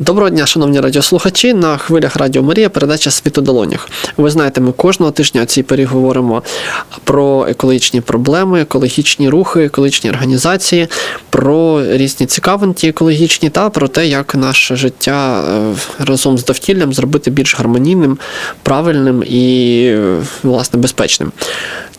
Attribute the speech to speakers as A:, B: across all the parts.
A: Доброго дня, шановні радіослухачі. На хвилях Радіо Марія передача «Світ у долонях. Ви знаєте, ми кожного тижня ці пері говоримо про екологічні проблеми, екологічні рухи, екологічні організації, про різні цікавинті екологічні та про те, як наше життя е, разом з довкіллям зробити більш гармонійним, правильним і е, власне безпечним.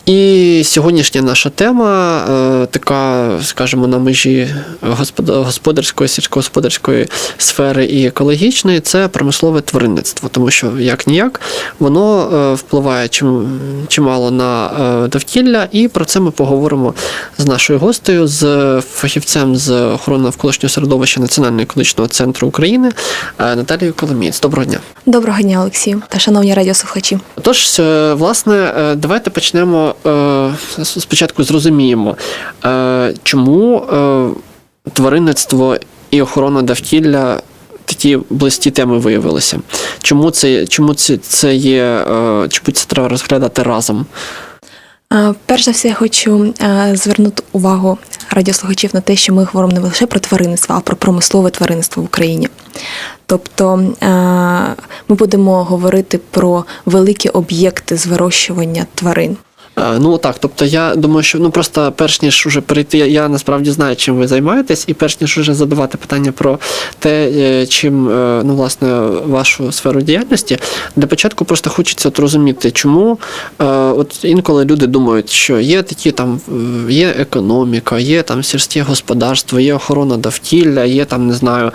A: І сьогоднішня наша тема е, така, скажімо, на межі господ- господарської, сільськогосподарської сфери і екологічної це промислове тваринництво, тому що як ніяк воно е, впливає чим, чимало на е, довкілля, і про це ми поговоримо з нашою гостею, з фахівцем з охорони навколишнього середовища Національного екологічного центру України Наталією Коломієць. Доброго дня.
B: Доброго дня, Олексію та шановні радіослухачі.
A: Тож, власне, давайте почнемо е, спочатку зрозуміємо, е, чому е, тваринництво і охорона довкілля такі близькі теми виявилися. Чому це, чому це, це є, е, чому це треба розглядати разом?
B: Е, Перш за все, я хочу е, звернути увагу радіослухачів на те, що ми говоримо не лише про тваринництво, а про промислове тваринництво в Україні. Тобто ми будемо говорити про великі об'єкти з вирощування тварин.
A: Е, Ну так, тобто я думаю, що ну просто перш ніж уже перейти, я, я насправді знаю, чим ви займаєтесь, і перш ніж уже задавати питання про те, е, чим е, ну власне вашу сферу діяльності, для початку просто хочеться от розуміти, чому от інколи люди думають, що є такі там є економіка, є там сільське господарство, є охорона довкілля, є там не знаю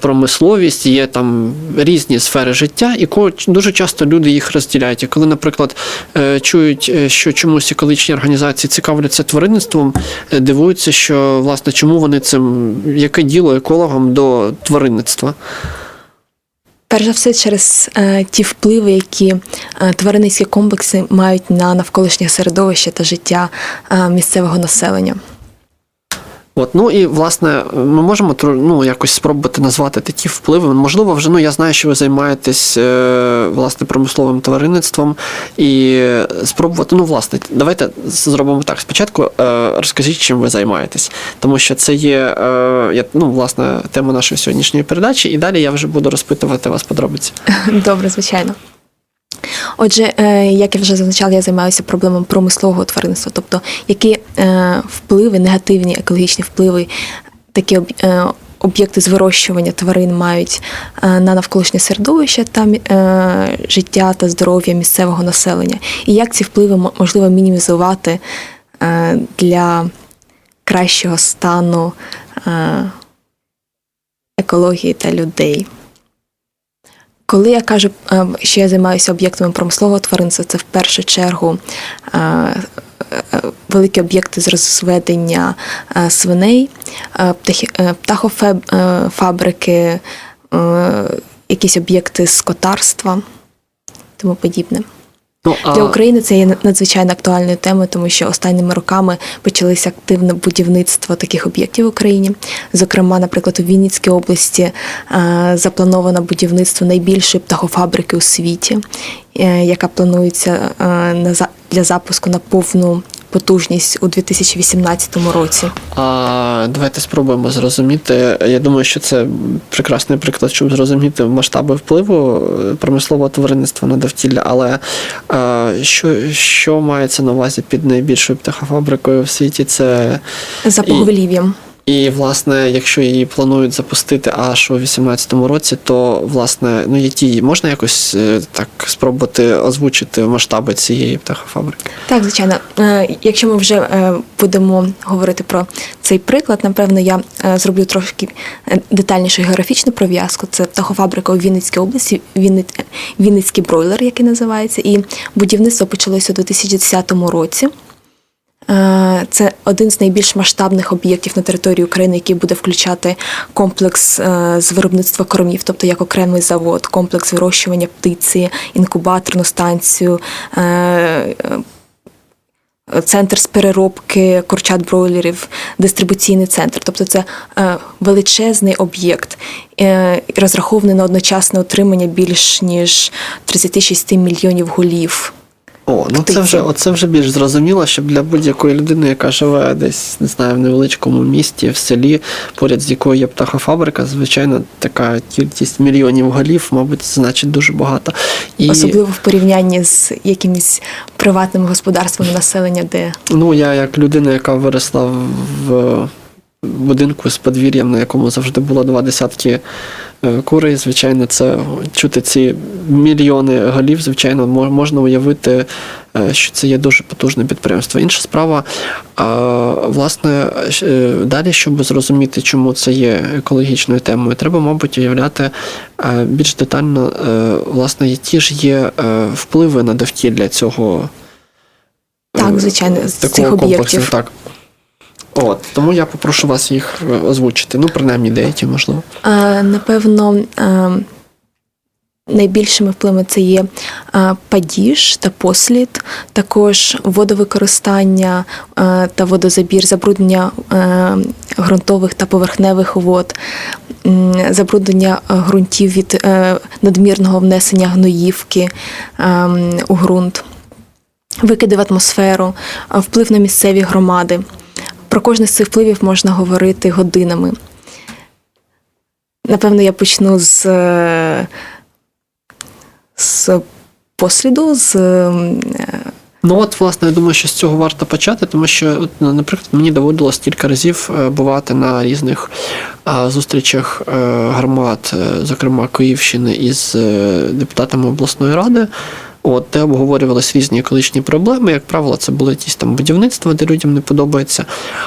A: промисловість, є там різні сфери життя, і дуже часто люди їх розділяють. І коли, наприклад, чують, що чомусь екологічні організації цікавляться тваринництвом, е, дивуються, що власне чому вони цим, яке діло екологам до тваринництва.
B: Перш за все, через е, ті впливи, які е, тваринницькі комплекси мають на навколишнє середовище та життя е, місцевого населення.
A: От, ну і власне, ми можемо ну, якось спробувати назвати такі впливи. Можливо, вже ну я знаю, що ви займаєтесь е, власне промисловим тваринництвом, і спробувати. Ну, власне, давайте зробимо так. Спочатку е, розкажіть, чим ви займаєтесь, тому що це є е, ну, власне тема нашої сьогоднішньої передачі, і далі я вже буду розпитувати вас подробиці.
B: Добре, звичайно. Отже, е, як я вже зазначала, я займаюся проблемами промислового тваринництва, тобто які е, впливи, негативні екологічні впливи, такі е, об'єкти з вирощування тварин мають на навколишнє середовище та життя та здоров'я місцевого населення, і як ці впливи можливо мінімізувати для кращого стану екології та людей. Коли я кажу, е, що я займаюся об'єктами промислового тваринства, це в першу чергу е, е, великі об'єкти з розведення свиней, птахофабрики, якісь об'єкти скотарства, тому подібне.
A: Ну,
B: Для України це є надзвичайно актуальною темою, тому що останніми роками почалося активне будівництво таких об'єктів в Україні. Зокрема, наприклад, у Вінницькій області е, заплановано будівництво найбільшої птахофабрики у світі, е, яка планується е, для запуску на повну потужність у 2018 році.
A: А давайте спробуємо зрозуміти. Я думаю, що це прекрасний приклад, щоб зрозуміти масштаби впливу е, промислового тваринництва на довкілля. Але а, що, що мається на увазі під найбільшою птахофабрикою в світі? Це
B: За поголів'ям.
A: І, власне, якщо її планують запустити аж у 2018 році, то власне, ну які можна якось е, так спробувати озвучити масштаби цієї птахофабрики?
B: Так, звичайно. Е, Якщо ми вже е, будемо говорити про цей приклад, напевно, я зроблю трошки детальнішу географічну пров'язку. Це птахофабрика у Вінницькій області, Вінницький бройлер, який називається, і будівництво почалося у 2010 році. Е, Це один з найбільш масштабних об'єктів на території України, який буде включати комплекс е, з виробництва кормів, тобто як окремий завод, комплекс вирощування птиці, інкубаторну станцію, е, центр з переробки курчат бройлерів, дистрибуційний центр. Тобто це величезний об'єкт, розрахований на одночасне отримання більш ніж 36 мільйонів голів
A: О, ну це вже, оце вже більш зрозуміло, щоб для будь-якої людини, яка живе десь, не знаю, в невеличкому місті, в селі, поряд з якою є птахофабрика, звичайно, така кількість мільйонів голів, мабуть, значить дуже багато. І,
B: Особливо в порівнянні з якимись приватними господарствами населення, де
A: Ну, я як людина, яка виросла в будинку з подвір'ям, на якому завжди було два десятки е, курей, звичайно, це чути ці мільйони голів, звичайно, можна уявити, е, що це є дуже потужне підприємство. Інша справа, власне, е, далі, щоб зрозуміти, чому це є екологічною темою, треба, мабуть, уявляти більш детально, власне, які ж є впливи на довкілля цього
B: Так, звичайно, з
A: такого
B: цих
A: комплексу,
B: об'єктів.
A: Так. От, тому я попрошу вас їх е, озвучити. Ну, принаймні, деякі, можливо.
B: Е, Напевно, е, найбільшими впливами це є падіж та послід, також водовикористання та водозабір, забруднення ґрунтових та поверхневих вод, забруднення ґрунтів від надмірного внесення гноївки у ґрунт, викиди в атмосферу, вплив на місцеві громади. Про кожний з цих впливів можна говорити годинами. Напевно, я почну з, е, з посліду, з ем, е,
A: Ну от, власне, я думаю, що з цього варто почати, тому що, от, ну, наприклад, мені доводилось кілька разів е, бувати на різних е, зустрічах е, громад, е, зокрема Київщини, із е, депутатами обласної ради. От, де обговорювалися різні екологічні проблеми. Як правило, це були якісь там будівництва, де людям не подобається.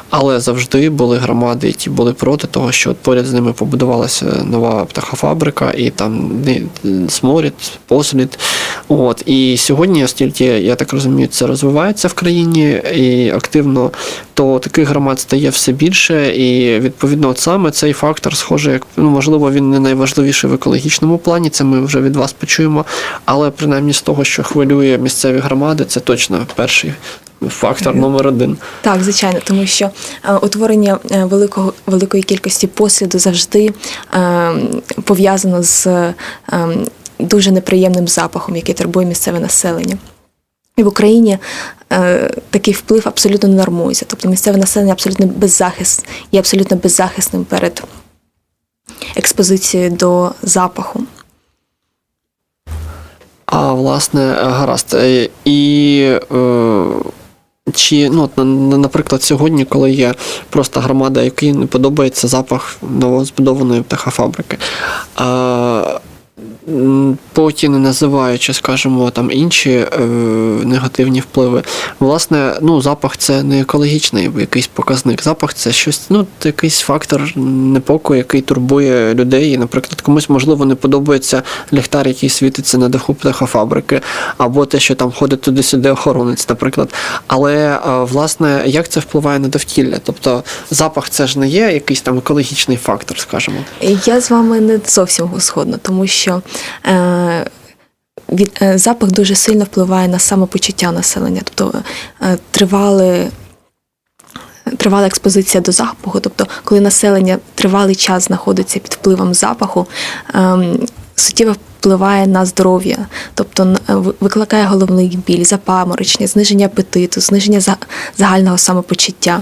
A: Але завжди були громади, які були проти того, що от поряд з ними побудувалася нова птахофабрика, і там сморід, послід. От. І сьогодні, оскільки, я так розумію, це розвивається в країні і активно, то таких громад стає все більше. І відповідно, от саме цей фактор, схоже, як ну, можливо, він не найважливіший в екологічному плані, це ми вже від вас почуємо. Але принаймні з того, що хвилює місцеві громади, це точно перший фактор номер один.
B: Так, звичайно, тому що е, утворення е, великого великої кількості посліду завжди е, пов'язано з е, дуже неприємним запахом, який турбує місцеве населення. І в Україні е, такий вплив абсолютно не нормується. Тобто місцеве населення абсолютно беззахист є абсолютно беззахисним перед експозицією до запаху.
A: А власне, гаразд. Е, І е, чи, ну, наприклад, сьогодні, коли є просто громада, якій не подобається запах новозбудованої птахофабрики, а, м, поки не називаючи, скажімо, там інші е, негативні впливи, власне, ну, запах це не екологічний якийсь показник. Запах це щось, ну, якийсь фактор непокою, який турбує людей. І, наприклад, комусь можливо не подобається ліхтар, який світиться на даху птахофабрики, або те, що там ходить туди-сюди охоронець, наприклад. Але е, власне, як це впливає на довкілля? Тобто запах це ж не є якийсь там екологічний фактор, скажімо.
B: Я з вами не зовсім згодна, тому що від, е, запах дуже сильно впливає на самопочуття населення. Тобто е, тривали. Тривала експозиція до запаху, тобто, коли населення тривалий час знаходиться під впливом запаху, ем, суттєво впливає на здоров'я, тобто викликає головний біль, запаморочення, зниження апетиту, зниження загального самопочуття.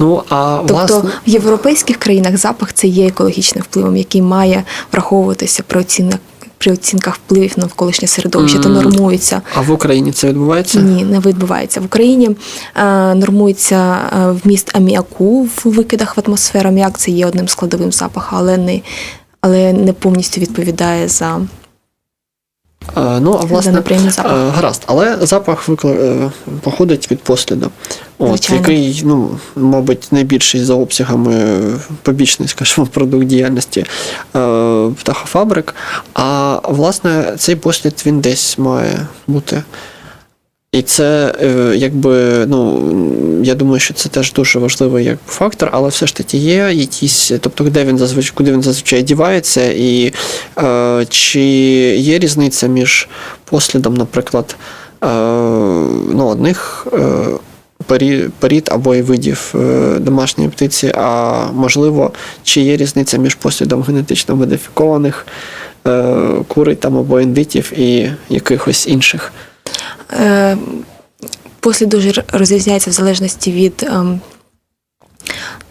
A: Ну а
B: Тобто
A: власне.
B: в європейських країнах запах це є екологічним впливом, який має враховуватися при оцінках при оцінках впливів на навколишнє середовище та
A: Мгм.
B: нормується.
A: А в Україні це відбувається?
B: Ні, не відбувається. В Україні е, нормується е, вміст аміаку в викидах в атмосферу. Аміак це є одним складовим запаху, але не, але не повністю відповідає за
A: Ну, а власне,
B: запах.
A: е, гаразд, але запах е, походить від посліду. От,
B: Звичайно.
A: який, ну, мабуть, найбільший за обсягами е, побічний, скажімо, продукт діяльності е, птахофабрик. А власне, цей послід він десь має бути. І це е, якби, ну, я думаю, що це теж дуже важливий як фактор, але все ж таки є якісь, тобто де він зазвичай, куди він зазвичай дівається, і е, чи є різниця між послідом, наприклад, е, ну, одних е, порід або і видів е, домашньої птиці, а можливо, чи є різниця між послідом генетично модифікованих е, курей там або індитів і якихось інших.
B: Е, Послід дуже розрізняється в залежності від ем,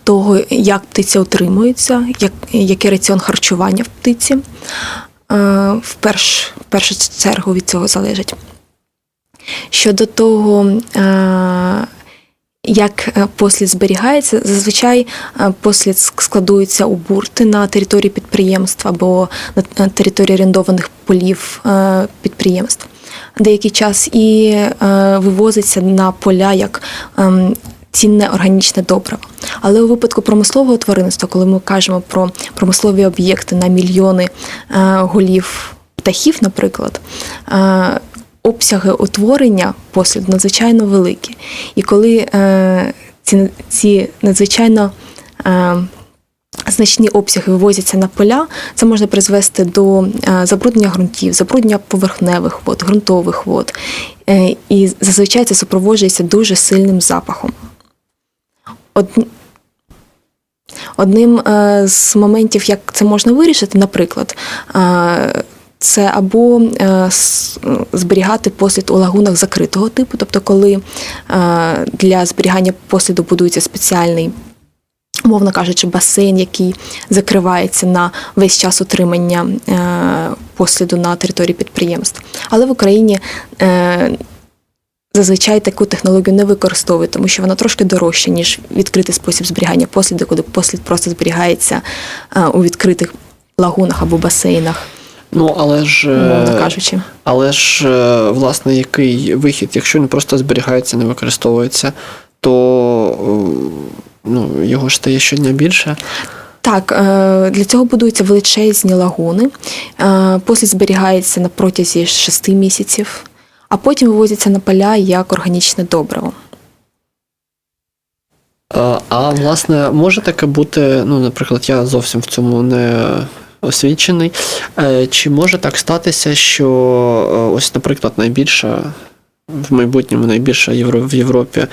B: того, як птиця утримується, як, який раціон харчування в птиці. Е, В, перш, в першу чергу від цього залежить. Щодо того, е, як послід зберігається, зазвичай послід складується у бурти на території підприємства або на території орендованих полів підприємств деякий час і е, вивозиться на поля як ем, цінне органічне добриво. Але у випадку промислового тваринництва, коли ми кажемо про промислові об'єкти на мільйони е, голів птахів, наприклад, е, обсяги утворення посліду надзвичайно великі. І коли е, ці, ці надзвичайно е, значні обсяги вивозяться на поля, це може призвести до е, забруднення ґрунтів, забруднення поверхневих вод, ґрунтових вод. Е, І зазвичай це супроводжується дуже сильним запахом. Одним е, з моментів, як це можна вирішити, наприклад, це або зберігати послід у лагунах закритого типу, тобто, коли для зберігання посліду будується спеціальний умовно кажучи, басейн, який закривається на весь час утримання е, посліду на території підприємств. Але в Україні е, зазвичай таку технологію не використовують, тому що вона трошки дорожча, ніж відкритий спосіб зберігання посліду, коли послід просто зберігається е, у відкритих лагунах або басейнах,
A: Ну, але ж.
B: умовно кажучи.
A: Але ж, власне, який вихід, якщо він просто зберігається, не використовується, то ну, його ж стає щодня більше.
B: Так, е, для цього будуються величезні лагуни. Е, Послід зберігається на протязі 6 місяців, а потім вивозяться на поля як органічне добриво.
A: Е, А власне, може таке бути, ну, наприклад, я зовсім в цьому не освічений. Е, Чи може так статися, що ось, наприклад, найбільша в майбутньому найбільша в Європі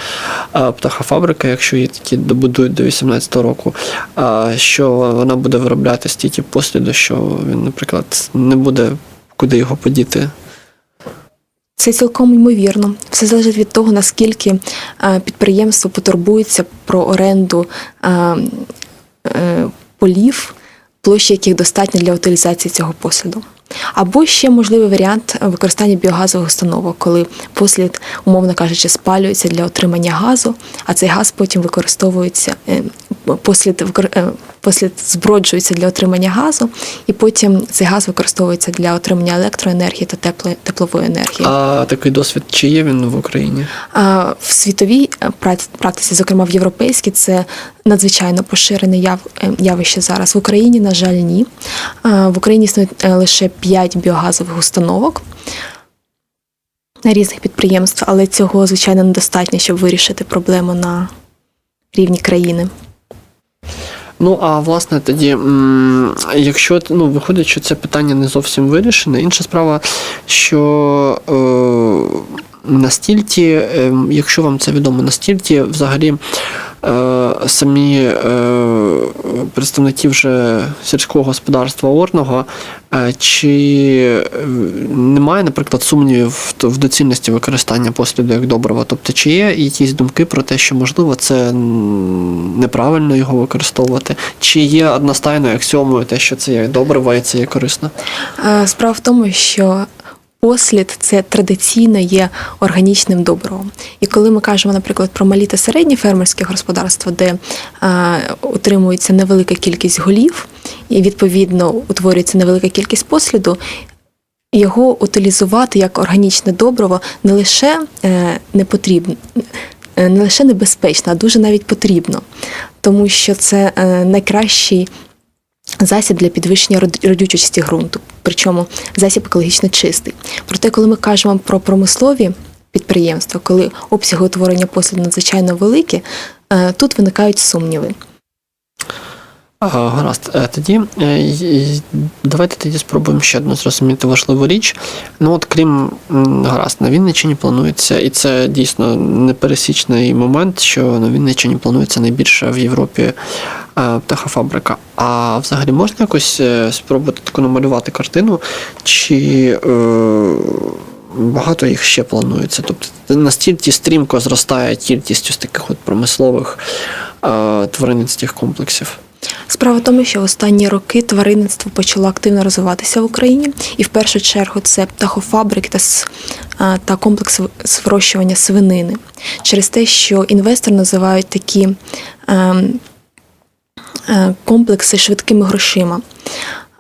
A: птахофабрика, якщо її такі добудують до 18 року, що вона буде виробляти стільки посліду, що він, наприклад, не буде куди його подіти.
B: Це цілком ймовірно. Все залежить від того, наскільки підприємство потурбується про оренду е, полів, площі яких достатньо для утилізації цього посліду. Або ще можливий варіант використання біогазових установок, коли послід, умовно кажучи, спалюється для отримання газу, а цей газ потім використовується, е, послід, е, послід зброджується для отримання газу, і потім цей газ використовується для отримання електроенергії та тепло- теплової енергії.
A: А такий досвід, чи є він в Україні?
B: А в світовій е, практиці, зокрема в європейській, це надзвичайно поширене явище зараз. В Україні, на жаль, ні. В Україні існує лише 5 біогазових установок на різних підприємств, але цього, звичайно, недостатньо, щоб вирішити проблему на рівні країни.
A: Ну, а власне тоді, якщо ну, виходить, що це питання не зовсім вирішене, інша справа, що е, настільки, е, якщо вам це відомо, настільки взагалі самі е, представники вже сільського господарства орного, е, чи е, немає, наприклад, сумнівів в, доцільності використання посліду як добрива? Тобто, чи є якісь думки про те, що можливо це неправильно його використовувати? Чи є одностайною аксіомою те, що це є добриво і це є корисно?
B: Е, Справа в тому, що послід це традиційно є органічним добривом. І коли ми кажемо, наприклад, про малі та середні фермерські господарства, де е, утримується невелика кількість голів, і відповідно утворюється невелика кількість посліду. Його утилізувати як органічне добриво не лише е, не потрібно, е, не лише небезпечно, а дуже навіть потрібно, тому що це е, найкращий засіб для підвищення родючості ґрунту, причому засіб екологічно чистий. Проте, коли ми кажемо про промислові підприємства, коли обсяги утворення послуг надзвичайно великі, е, тут виникають сумніви.
A: Гаразд, Е, тоді е, давайте тоді спробуємо ще одну зрозуміти важливу річ. Ну от крім гаразд, на Вінниччині планується, і це дійсно непересічний момент, що на Вінниччині планується найбільша в Європі е, птахофабрика. А взагалі можна якось спробувати таку намалювати картину, чи багато їх ще планується. Тобто настільки стрімко зростає кількість ось таких от промислових е, тваринницьких комплексів.
B: Справа в тому, що в останні роки тваринництво почало активно розвиватися в Україні, і в першу чергу це птахофабрики та, та комплекс вирощування свинини. Через те, що інвестори називають такі ем, е, комплекси швидкими грошима,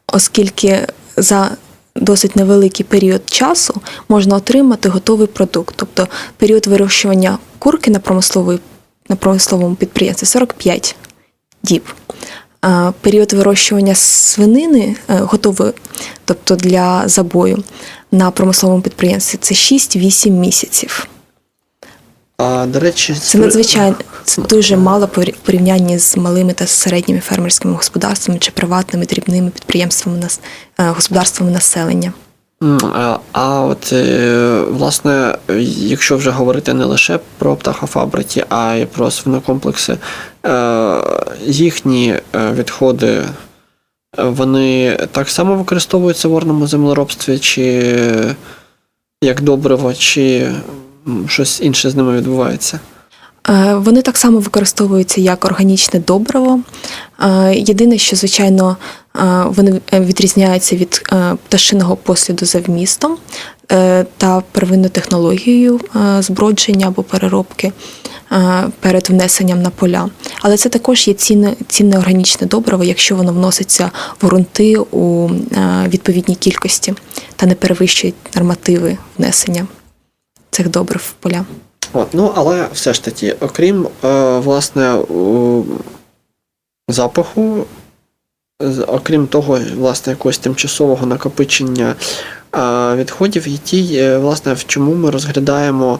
B: оскільки за досить невеликий період часу можна отримати готовий продукт. Тобто період вирощування курки на, на промисловому підприємстві 45 діб. Період вирощування свинини е, готової, тобто для забою на промисловому підприємстві, це 6-8 місяців.
A: А до речі,
B: Це надзвичайно це дуже мало в порівнянні з малими та середніми фермерськими господарствами чи приватними дрібними підприємствами е, господарствами населення.
A: А, от е, власне, якщо вже говорити не лише про птахофабрики, а й про свинокомплекси, е, їхні е, відходи вони так само використовуються в орному землеробстві, чи як добриво, чи щось інше з ними відбувається?
B: Вони так само використовуються як органічне добриво. Єдине, що, звичайно, вони е, відрізняються від е, пташиного посліду за вмістом е, та первинною технологією е, збродження або переробки е, перед внесенням на поля. Але це також є цінне, цінне органічне добриво, якщо воно вноситься в ґрунти у е, відповідній кількості та не перевищує нормативи внесення цих добрив в поля.
A: От, ну, але все ж таки, окрім е, власне у, запаху, окрім того, власне, якогось тимчасового накопичення відходів, які, е, власне, в чому ми розглядаємо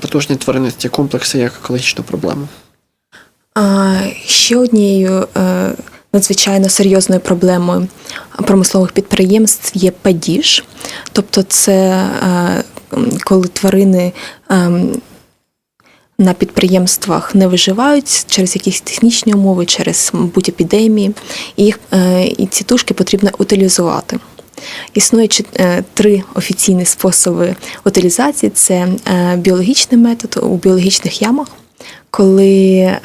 A: потужні тваринницькі комплекси як екологічну проблему.
B: Ще однією е, надзвичайно серйозною проблемою промислових підприємств є падіж. Тобто, це е, коли тварини ем, на підприємствах не виживають через якісь технічні умови, через мабуть, епідемії, і, їх, е, і ці тушки потрібно утилізувати. Існує е, три офіційні способи утилізації: це е, біологічний метод у біологічних ямах, коли е,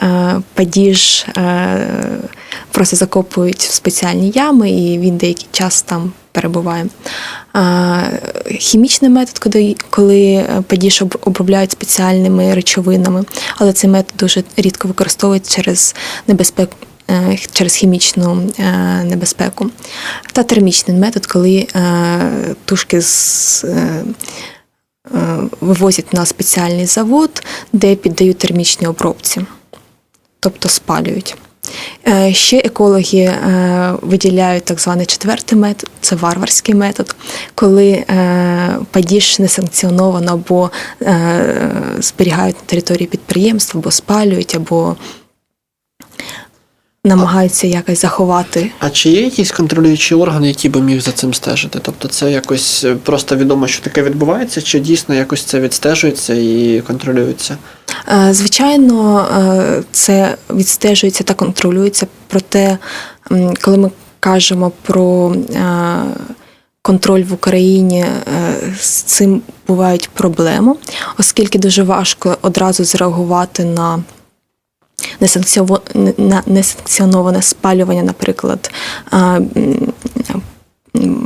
B: падіж е, просто закопують в спеціальні ями, і він деякий час там перебуває. Хімічний метод, коли, е, падіж обробляють спеціальними речовинами, але цей метод дуже рідко використовують через небезпеку. Через хімічну небезпеку. Та термічний метод, коли тушки з, вивозять на спеціальний завод, де піддають термічній обробці, тобто спалюють. Е, Ще екологи е, виділяють так званий четвертий метод, це варварський метод, коли е, падіж не санкціоновано або е, зберігають на території підприємства, або спалюють, або намагаються якось заховати
A: А чи є якийсь контролюючий орган, який би міг за цим стежити? Тобто це якось е, просто відомо, що таке відбувається, чи дійсно якось це відстежується і контролюється?
B: Е, Звичайно, е, це відстежується та контролюється. Проте, коли ми кажемо про контроль в Україні, з цим бувають проблеми, оскільки дуже важко одразу зреагувати на несанкціоноване спалювання, наприклад,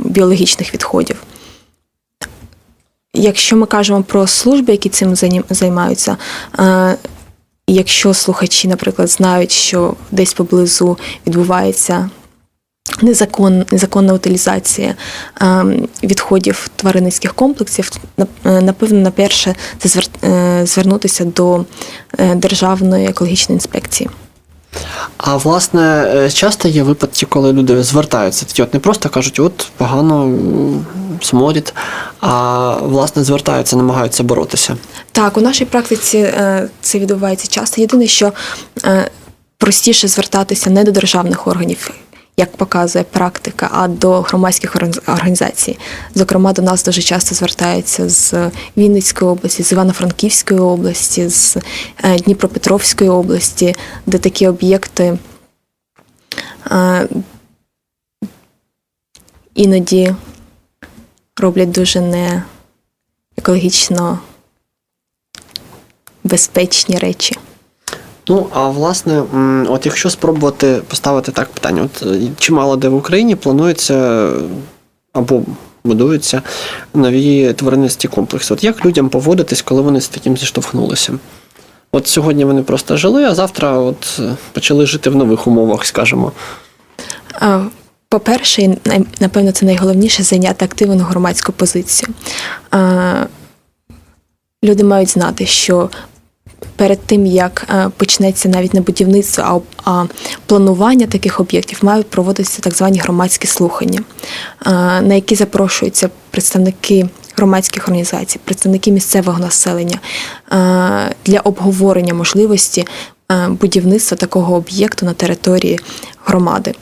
B: біологічних відходів. Якщо ми кажемо про служби, які цим займаються, якщо слухачі, наприклад, знають, що десь поблизу відбувається незакон, незаконна утилізація е, відходів тваринницьких комплексів, е, напевно, на перше це звер- е, звернутися до е, Державної екологічної інспекції.
A: А власне, часто є випадки, коли люди звертаються. Такі от не просто кажуть, от погано сморід, а власне звертаються, намагаються боротися.
B: Так, у нашій практиці це відбувається часто. Єдине, що простіше звертатися не до державних органів, як показує практика, а до громадських орган- організацій. Зокрема, до нас дуже часто звертаються з Вінницької області, з Івано-Франківської області, з е, Дніпропетровської області, де такі об'єкти е, іноді роблять дуже не екологічно безпечні речі.
A: Ну, а власне, от якщо спробувати поставити так питання, от е, чимало де в Україні планується або будуються нові тваринницькі комплекси. От як людям поводитись, коли вони з таким зіштовхнулися? От сьогодні вони просто жили, а завтра от почали жити в нових умовах, скажімо.
B: По-перше, напевно, це найголовніше зайняти активну громадську позицію. Люди мають знати, що перед тим, як е, почнеться навіть не будівництво, а, планування таких об'єктів, мають проводитися так звані громадські слухання, е, на які запрошуються представники громадських організацій, представники місцевого населення е, для обговорення можливості будівництва такого об'єкту на території громади.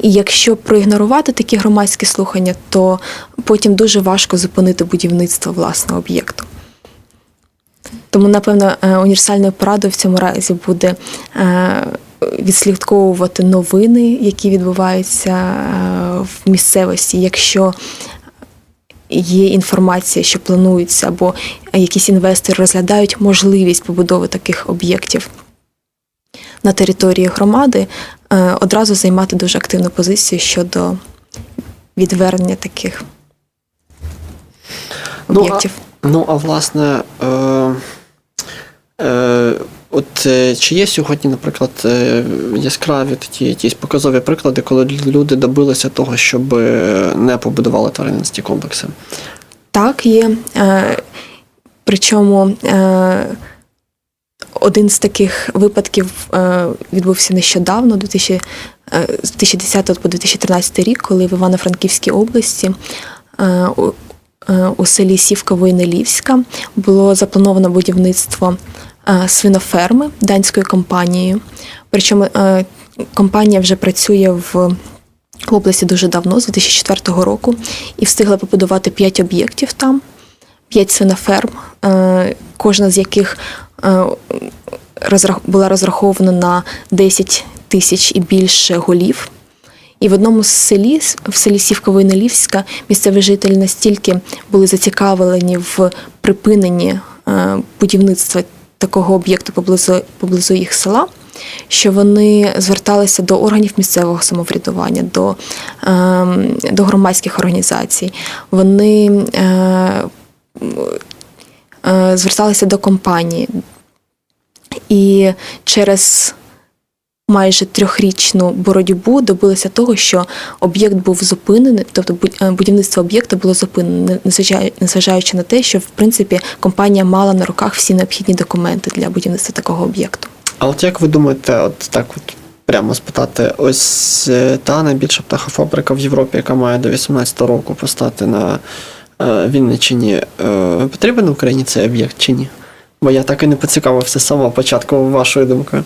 B: І якщо проігнорувати такі громадські слухання, то потім дуже важко зупинити будівництво власного об'єкту. Тому, напевно, е, універсальною порадою в цьому разі буде е, відслідковувати новини, які відбуваються е, в місцевості. Якщо є інформація, що планується, або якісь інвестори розглядають можливість побудови таких об'єктів на території громади, одразу займати дуже активну позицію щодо відвернення таких
A: Ну,
B: об'єктів.
A: Ну, а власне, е, от е, чи є сьогодні, наприклад, е, яскраві такі якісь показові приклади, коли люди добилися того, щоб е, не побудували тваринницькі комплекси?
B: Так, є. Е, Причому е, один з таких випадків е, відбувся нещодавно, 2000, е, з 2010 по 2013 рік, коли в Івано-Франківській області е, у, е, селі Сівка Воєнелівська було заплановано будівництво е, свиноферми данською компанією. Причому е, компанія вже працює в області дуже давно, з 2004 року, і встигла побудувати 5 об'єктів там, 5 свиноферм, е, кожна з яких е, була розрахована на 10 тисяч і більше голів. І в одному з селі, в селі Сівка-Войнелівська, місцеві жителі настільки були зацікавлені в припиненні е, будівництва такого об'єкту поблизу, поблизу їх села, що вони зверталися до органів місцевого самоврядування, до, е, до громадських організацій. Вони е, е, зверталися до компанії. І через майже трьохрічну боротьбу добилися того, що об'єкт був зупинений, тобто е, будівництво об'єкту було зупинене, незважаючи- на те, що в принципі компанія мала на руках всі необхідні документи для будівництва такого об'єкту.
A: А от як ви думаєте, от так от прямо спитати, ось е, та найбільша птахофабрика в Європі, яка має до 18 року постати на е, Вінниччині, потрібен Україні цей об'єкт чи ні? Бо я так і не поцікавився самого початку вашою думкою.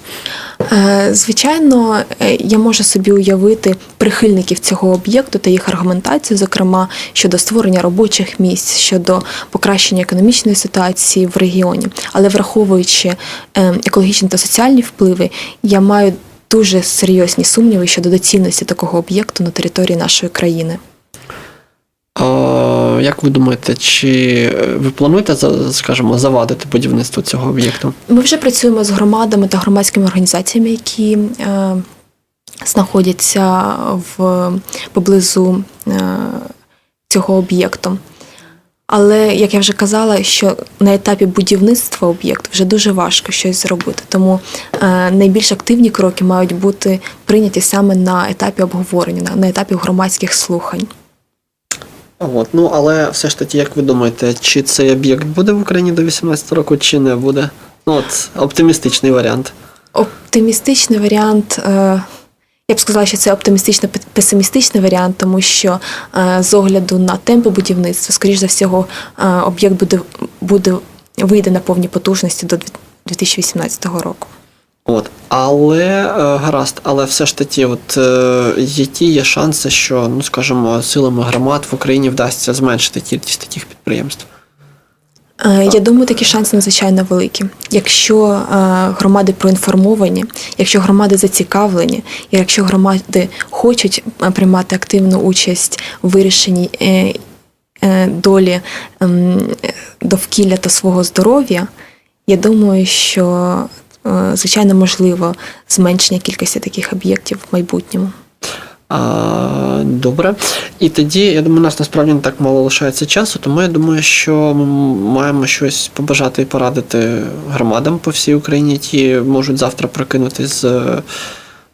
B: Е, Звичайно, е, я можу собі уявити прихильників цього об'єкту та їх аргументацію, зокрема щодо створення робочих місць, щодо покращення економічної ситуації в регіоні. Але враховуючи е, екологічні та соціальні впливи, я маю дуже серйозні сумніви щодо доцільності такого об'єкту на території нашої країни.
A: Як ви думаєте, чи е, ви плануєте, скажімо, завадити будівництво цього об'єкту?
B: Ми вже працюємо з громадами та громадськими організаціями, які е, знаходяться в поблизу е, цього об'єкту. Але, як я вже казала, що на етапі будівництва об'єкту вже дуже важко щось зробити. Тому е, найбільш активні кроки мають бути прийняті саме на етапі обговорення, на, на етапі громадських слухань.
A: От, ну але все ж таки, як ви думаєте, чи цей об'єкт буде в Україні до 18 року, чи не буде? Ну, от оптимістичний варіант.
B: Оптимістичний варіант. е, Я б сказала, що це оптимістично песимістичний варіант, тому що е, з огляду на темпи будівництва, скоріш за всього, е, об'єкт буде, буде вийде на повні потужності до 2018 року.
A: От, але е, гаразд, але все ж таки, от е, які є шанси, що, ну скажімо, силами громад в Україні вдасться зменшити кількість таких підприємств?
B: Е, Я думаю, такі шанси надзвичайно великі. Якщо громади проінформовані, якщо громади зацікавлені, якщо громади хочуть приймати активну участь в вирішенні долі ем, довкілля та свого здоров'я, я думаю, що звичайно можливо зменшення кількості таких об'єктів в майбутньому.
A: А, добре. І тоді, я думаю, у нас насправді не так мало лишається часу, тому я думаю, що ми маємо щось побажати і порадити громадам по всій Україні, які можуть завтра прокинутись з,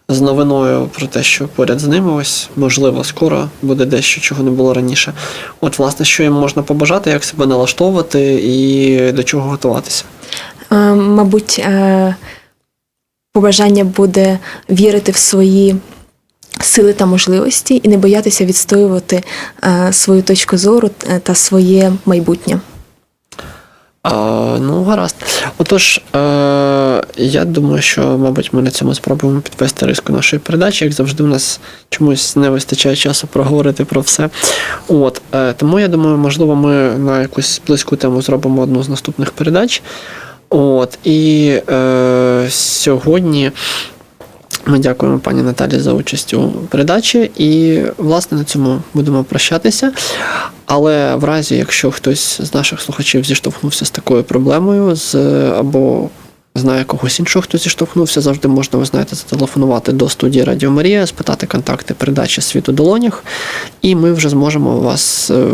A: з новиною про те, що поряд з ними ось, можливо, скоро буде дещо, чого не було раніше. От, власне, що їм можна побажати, як себе налаштовувати і до чого готуватися.
B: Е, Мабуть, е, побажання буде вірити в свої сили та можливості і не боятися відстоювати е, свою точку зору та своє майбутнє.
A: А, ну, гаразд. Отож, е, я думаю, що, мабуть, ми на цьому спробуємо підвести риску нашої передачі. Як завжди, у нас чомусь не вистачає часу проговорити про все. От, е, тому я думаю, можливо, ми на якусь близьку тему зробимо одну з наступних передач. От, і е, сьогодні. Ми дякуємо пані Наталі за участь у передачі, і власне на цьому будемо прощатися. Але в разі, якщо хтось з наших слухачів зіштовхнувся з такою проблемою, з або знає когось іншого, хто зіштовхнувся, завжди можна, ви знаєте, зателефонувати до студії Радіо Марія, спитати контакти передачі світ у долонях, і ми вже зможемо вас е,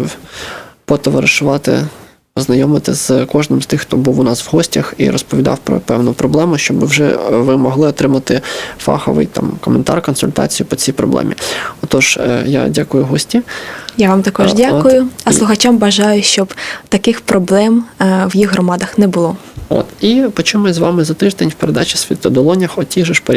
A: потоваришувати познайомити з кожним з тих, хто був у нас в гостях і розповідав про певну проблему, щоб вже е, ви могли отримати фаховий там коментар, консультацію по цій проблемі. Отож, е, я дякую гості.
B: Я вам також
A: А,
B: дякую.
A: от.
B: А слухачам бажаю, щоб таких проблем е, в їх громадах не було.
A: От і почуємо з вами за тиждень в передачі Світ у долонях о тій же ж порі.